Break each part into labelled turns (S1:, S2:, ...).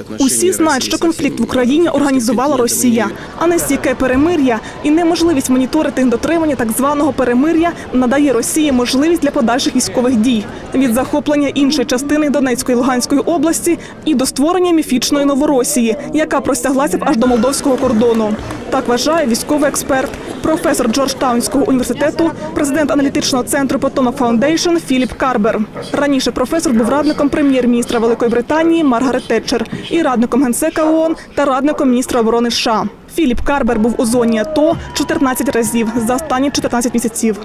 S1: отношений
S2: Усі знають, що конфлікт в Україні організувала Росія, а не стійке перемир'я і неможливість моніторити дотримання так званого перемир'я надає Росії можливість для подальших військових дій від захоплення іншої частини Донецької і Луганської області і до створення міфічної Новоросії, яка простяглася б аж до молдовського кордону. Так вважає військовий експерт, професор Джорджтаунського університету, президент аналітичного центру Potomac Foundation Філіп Карбер. Раніше професор був радником прем'єр-міністра Великої Британії Маргарет Тетчер і радником генсека ООН та радником міністра оборони США. Філіп Карбер був у зоні АТО 14 разів за останні 14 місяців.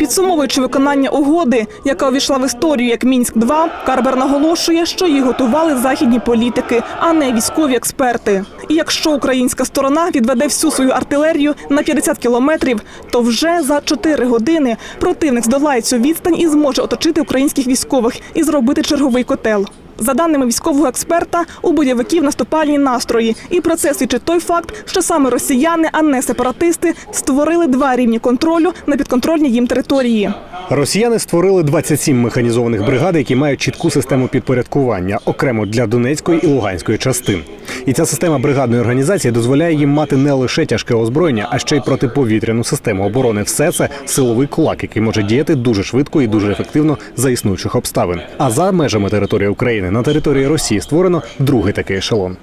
S2: Підсумовуючи виконання угоди, яка увійшла в історію як мінськ 2 Карбер наголошує, що її готували західні політики, а не військові експерти. І якщо українська сторона відведе всю свою артилерію на 50 кілометрів, то вже за 4 години противник здолає цю відстань і зможе оточити українських військових і зробити черговий котел. За даними військового експерта, у бойовиків наступальні настрої, і про це свідчить той факт, що саме росіяни, а не сепаратисти, створили два рівні контролю на підконтрольній їм території.
S3: Росіяни створили 27 механізованих бригад, які мають чітку систему підпорядкування окремо для Донецької і Луганської частин. І ця система бригадної організації дозволяє їм мати не лише тяжке озброєння, а ще й протиповітряну систему оборони. Все це силовий кулак, який може діяти дуже швидко і дуже ефективно за існуючих обставин. А за межами території України на території Росії створено другий такий ешелон.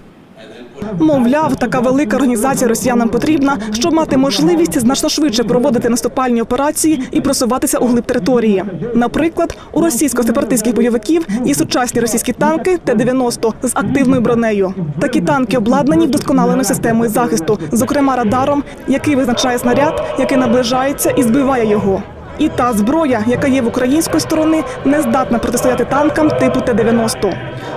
S2: Мовляв, така велика організація росіянам потрібна, щоб мати можливість значно швидше проводити наступальні операції і просуватися у глиб території. Наприклад, у російсько-сепаратистських бойовиків є сучасні російські танки Т-90 з активною бронею. Такі танки обладнані вдосконаленою системою захисту, зокрема радаром, який визначає снаряд, який наближається і збиває його. І та зброя, яка є в української сторони, не здатна протистояти танкам типу Т-90.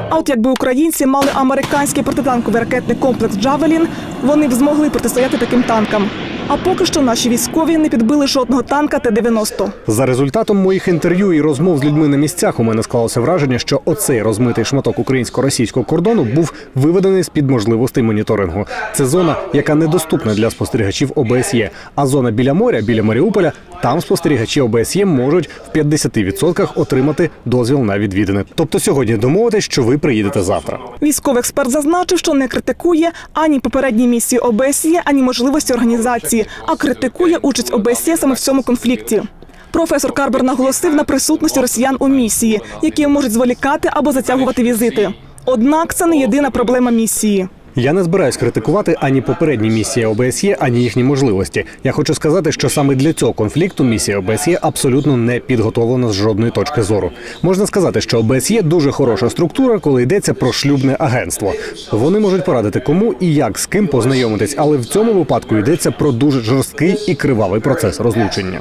S2: А от якби українці мали американський протитанковий ракетний комплекс Джавелін, вони б змогли протистояти таким танкам. А поки що наші військові не підбили жодного танка Т-90.
S3: За результатом моїх інтерв'ю і розмов з людьми на місцях у мене склалося враження, що оцей розмитий шматок українсько-російського кордону був виведений з під можливостей моніторингу. Це зона, яка недоступна для спостерігачів ОБСЄ. А зона біля моря, біля Маріуполя, там спостерігачі ОБСЄ можуть в 50% отримати дозвіл на відвідини. Тобто сьогодні домовитись, що ви приїдете завтра.
S2: Військовий експерт зазначив, що не критикує ані попередні місії ОБСЄ, ані можливості організації, а критикує участь ОБСЄ саме в цьому конфлікті. Професор Карбер наголосив на присутності росіян у місії, які можуть зволікати або затягувати візити. Однак це не єдина проблема місії.
S3: Я не збираюсь критикувати ані попередні місії ОБСЄ, ані їхні можливості. Я хочу сказати, що саме для цього конфлікту місія ОБСЄ абсолютно не підготовлена з жодної точки зору. Можна сказати, що ОБСЄ дуже хороша структура, коли йдеться про шлюбне агентство. Вони можуть порадити кому і як з ким познайомитись, але в цьому випадку йдеться про дуже жорсткий і кривавий процес розлучення.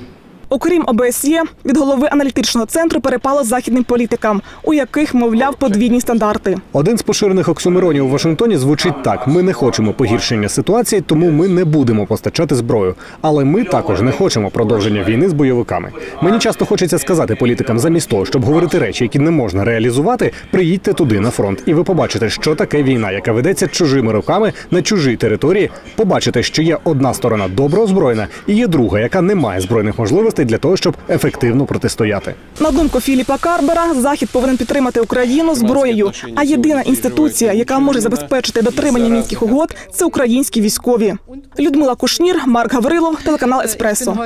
S2: Окрім ОБСЄ, від голови аналітичного центру перепало західним політикам, у яких, мовляв, подвійні стандарти.
S3: Один з поширених оксюмеронів у Вашингтоні звучить так: ми не хочемо погіршення ситуації, тому ми не будемо постачати зброю. Але ми також не хочемо продовження війни з бойовиками. Мені часто хочеться сказати політикам, замість того, щоб говорити речі, які не можна реалізувати, приїдьте туди на фронт, і ви побачите, що таке війна, яка ведеться чужими руками на чужій території. Побачите, що є одна сторона добре озброєна, і є друга, яка не має збройних можливостей для того, щоб ефективно протистояти.
S2: На думку Філіпа Карбера, Захід повинен підтримати Україну зброєю. А єдина інституція, яка може забезпечити дотримання мінських угод, це українські військові. Людмила Кушнір, Марк Гаврилов, телеканал Еспресо.